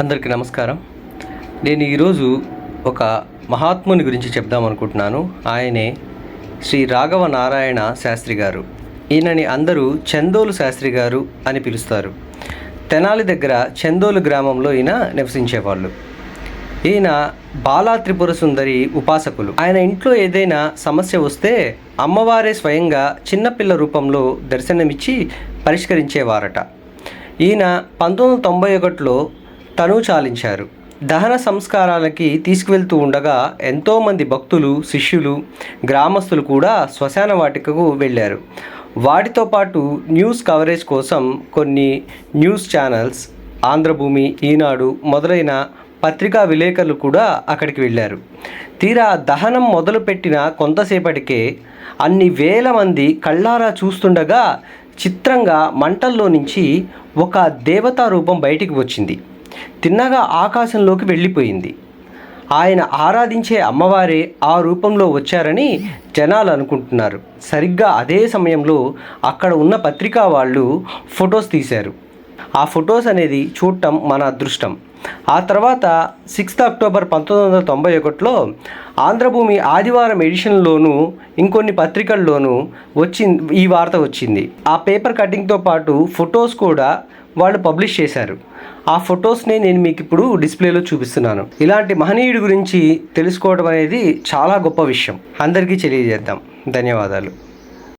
అందరికీ నమస్కారం. నేను ఈరోజు ఒక మహాత్ముని గురించి చెప్దాం అనుకుంటున్నాను. ఆయనే శ్రీ రాఘవ నారాయణ శాస్త్రి గారు. ఈయనని అందరూ చందోలు శాస్త్రి గారు అని పిలుస్తారు. తెనాలి దగ్గర చందోలు గ్రామంలో ఈయన నివసించేవాళ్ళు. ఈయన బాలా త్రిపుర సుందరి ఉపాసకులు. ఆయన ఇంట్లో ఏదైనా సమస్య వస్తే అమ్మవారే స్వయంగా చిన్నపిల్ల రూపంలో దర్శనమిచ్చి పరిష్కరించేవారట. ఈయన పంతొమ్మిది వందల తొంభై ఒకటిలో తను చాలించారు. దహన సంస్కారాలకి తీసుకువెళ్తూ ఉండగా ఎంతోమంది భక్తులు శిష్యులు గ్రామస్తులు కూడా శ్మశాన వాటికకు వెళ్ళారు. వాటితో పాటు న్యూస్ కవరేజ్ కోసం కొన్ని న్యూస్ ఛానల్స్ ఆంధ్రభూమి ఈనాడు మొదలైన పత్రికా విలేకరులు కూడా అక్కడికి వెళ్ళారు. తీరా దహనం మొదలుపెట్టిన కొంతసేపటికే అన్ని వేల మంది కళ్ళారా చూస్తుండగా చిత్రంగా మంటల్లో నుంచి ఒక దేవతా రూపం బయటికి వచ్చింది. తిన్నగా ఆకాశంలోకి వెళ్ళిపోయింది. ఆయన ఆరాధించే అమ్మవారే ఆ రూపంలో వచ్చారని జనాలు అనుకుంటున్నారు. సరిగ్గా అదే సమయంలో అక్కడ ఉన్న పత్రికా వాళ్ళు ఫొటోస్ తీశారు. ఆ ఫొటోస్ అనేది చూడటం మన అదృష్టం. ఆ తర్వాత సిక్స్త్ అక్టోబర్ పంతొమ్మిది వందల తొంభై ఒకటిలో ఆంధ్రభూమి ఆదివారం ఎడిషన్లోనూ ఇంకొన్ని పత్రికల్లోనూ వచ్చి ఈ వార్త వచ్చింది. ఆ పేపర్ కటింగ్తో పాటు ఫొటోస్ కూడా వాళ్ళు పబ్లిష్ చేశారు. ఆ ఫొటోస్ని నేను మీకు ఇప్పుడు డిస్ప్లేలో చూపిస్తున్నాను. ఇలాంటి మహనీయుడి గురించి తెలుసుకోవడం అనేది చాలా గొప్ప విషయం. అందరికీ తెలియజేద్దాం. ధన్యవాదాలు.